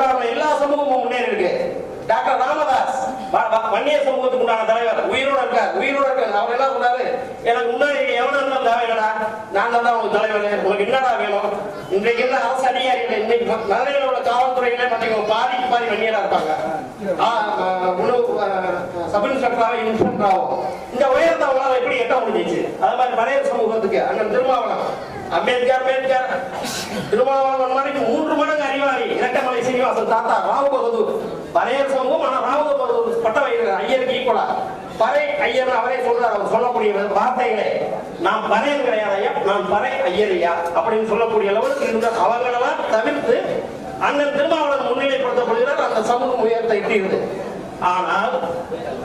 உண்டான எல்லா சமூகமும் முன்னேறி இருக்கு. டாக்டர் ராமதாஸ் வன்னிய சமூகத்துக்கு உண்டான தலைவர். உயிரோட இருக்கார் உயிரோட இருக்கார். அவர் என்ன சொன்னாரு எனக்கு முன்னாடி எவனா இருந்தாலும் தேவையில்லடா. நான் தான் உங்களுக்கு தலைவர். உங்களுக்கு என்னடா வேணும்? இன்றைக்கு என்ன அரசு அதிகாரிகள் இன்னைக்கு மதுரையில் உள்ள காவல்துறையிலே பார்த்தீங்கன்னா பாதிக்கு பாதி வன்னியரா இருப்பாங்க. உணவு ஆ, சப் இன்ஸ்பெக்டராகவும் இன்ஸ்பெக்டராகவும். இந்த உயரத்தை அவங்களால எப்படி எட்ட முடிஞ்சிச்சு? அது மாதிரி மலையர் சமூகத்துக்கு அண்ணன் திருமாவளம் அம்பேத்கர் அம்பேத்கர். திருமாவளவன் மாதிரி மூன்று மடங்கு அறிவாளி. இரட்டமலை சீனிவாசன் தாத்தா ராவு பகதூர். பரையர் சமூகம் ஆனால் ராவு பகதூர் பட்ட வயிறு ஐயருக்கு ஈக்குவலா பறை ஐயர் அவரே சொல்றார் அவர் சொல்லக்கூடிய வார்த்தைகளே. நாம் பறையன் கிடையாது ஐயா நான் பறை ஐயரையா அப்படின்னு சொல்லக்கூடிய அளவுக்கு இருந்த அவங்களெல்லாம் தவிர்த்து அண்ணன் திருமாவளவன் முன்னிலைப்படுத்தப்படுகிறார் அந்த சமூகம் உயர்த்த இட்டிருது ஆனால்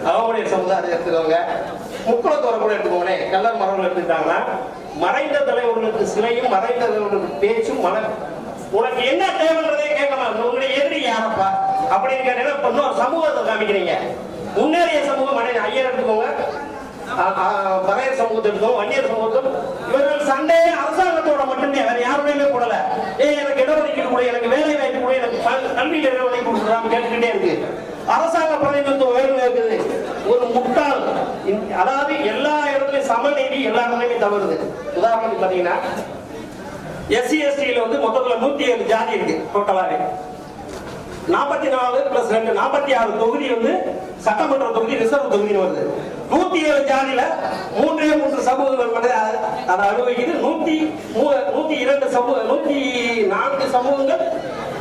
அவங்களுடைய சமுதாயத்தை எடுத்துக்கோங்க. முக்குளத்தோரை கூட எடுத்துக்கோங்களேன் கல்லர் மரங்கள் எடுத்துக்கிட்டாங்கன்னா மறைந்த தலைவர்களுக்கு சிலையும் மறைந்த தலைவர்களுக்கு பேச்சும் மன உனக்கு என்ன தேவைன்றதே கேட்கலாம் உங்களுடைய எதிரி யாரப்பா? அப்படின்னு கேட்டீங்கன்னா இப்போ இன்னொரு சமூகத்தை காமிக்கிறீங்க. முன்னேறிய சமூகம் மனை ஐயர் எடுத்துக்கோங்க. பறையர் சமூகத்தை எடுத்துக்கோங்க வன்னியர் சமூகத்தும் இவர்கள் சண்டையே அரசாங்கத்தோட மட்டுமே வேற யாருமே கூடல ஏய் எனக்கு இடஒதுக்கீடு கூட எனக்கு வேலை வாய்ப்பு கூட எனக்கு கல்வி இடஒதுக்கீடு கொடுக்குறாங்க கேட்டுக்கிட்டே இருக்கு. அரசாங்க பிரதிநிதித்துவம் உயர்வு இருக்குது. ஒரு முட்டாள். அதாவது எல்லா இடத்துலயும் சமநீதி எல்லா இடத்துலயுமே தவறுது. உதாரணத்துக்கு பாத்தீங்கன்னா எஸ்சி எஸ்டியில வந்து மொத்தத்துல நூத்தி ஏழு ஜாதி இருக்கு டோட்டலாவே. நாற்பத்தி நாலு பிளஸ் ரெண்டு நாற்பத்தி ஆறு தொகுதி வந்து சட்டமன்ற தொகுதி ரிசர்வ் தொகுதி வருது. நூத்தி ஏழு ஜாதியில மூன்றே மூன்று சமூகங்கள் மட்டும் அதை அனுபவிக்குது. நூத்தி மூ- நூத்தி இரண்டு சமூக நூத்தி நான்கு சமூகங்கள்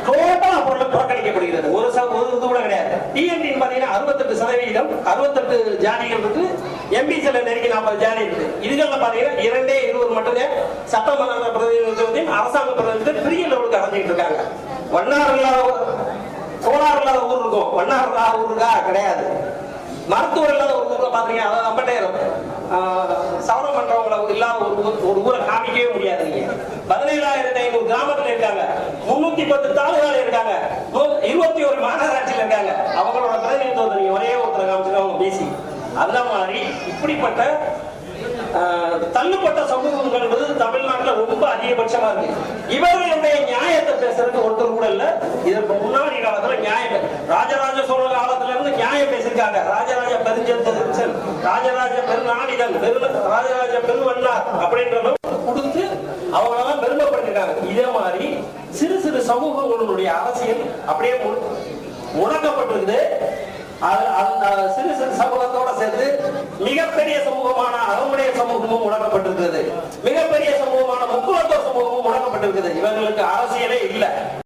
டோட்டலா பொருள் புறக்கணிக்கப்படுகிறது ஒரு ச- ஒரு இது கூட கிடையாது டிஎன்டி பாத்தீங்கன்னா அறுபத்தெட்டு சதவீதம் அறுபத்தெட்டு ஜாதிகள் இருக்கு. எம்பிசில நெருங்கி நாற்பது ஜாதி இருக்கு. இதுகள்ல பாத்தீங்கன்னா இரண்டே இருபது மட்டுமே சட்டமன்ற பிரதிநிதித்துவத்தையும் அரசாங்க பிரதிநிதித்துவம் பெரிய லெவலுக்கு அடைஞ்சிட்டு இருக்காங்க. வண்ணார் இல்லாத கோளாறு இல்லாத ஊர் இருக்கும். வண்ணார் இல்லாத ஊர் இருக்கா? கிடையாது. மருத்துவர் இல்லாத ஒரு ஊர்ல பாத்தீங்க அதாவது அம்பட்டையர் சவரம் பண்றவங்கள இல்லாத ஒரு ஒரு ஊரை காமிக்கவே முடியாது. நீங்க பதினேழாயிரத்தி ஐநூறு கிராமத்துல இருக்காங்க. முன்னூத்தி பத்து தாலுகால இருக்காங்க. இருபத்தி ஒரு மாநகராட்சியில இருக்காங்க. அவங்களோட பிரதிநிதித்துவத்தை நீங்க ஒரே ஒருத்தர் காமிச்சுட்டு அவங்க பேசி. அந்த மாதிரி இப்படிப்பட்ட ஆஹ், தள்ளுப்பட்ட சமூகங்கள் என்பது தமிழ்நாட்டில் ரொம்ப அதிகபட்சமா இருக்கு. இவர்களுடைய நியாயத்தை பேசுறதுக்கு ஒருத்தர் கூட இல்ல. இதற்கு முன்னாடி காலத்துல நியாயம் ராஜராஜ சோழ காலத்துல இருந்து நியாயம் பேசியிருக்காங்க. ராஜராஜ பெருஞ்சன் ராஜராஜ பெருநாடிதன் பெரு ராஜராஜ பெருவண்ணார் அப்படின்றதும் கொடுத்து அவங்களெல்லாம் பெருமைப்பட்டிருக்காங்க இதே மாதிரி இந்த சமூக உங்களுடைய அரசியல் அப்படியே மு- முடக்கப்பட்டிருக்குது அது சிறு சிறு சமூகத்தோட சேர்த்து மிகப்பெரிய சமூகமான அறமுடைய சமூகமும் முடக்கப்பட்டிருக்கிறது மிகப்பெரிய சமூகமான முக்குலத்தோர் சமூகமும் முடக்கப்பட்டிருக்குது இவங்களுக்கு அரசியலே இல்லை.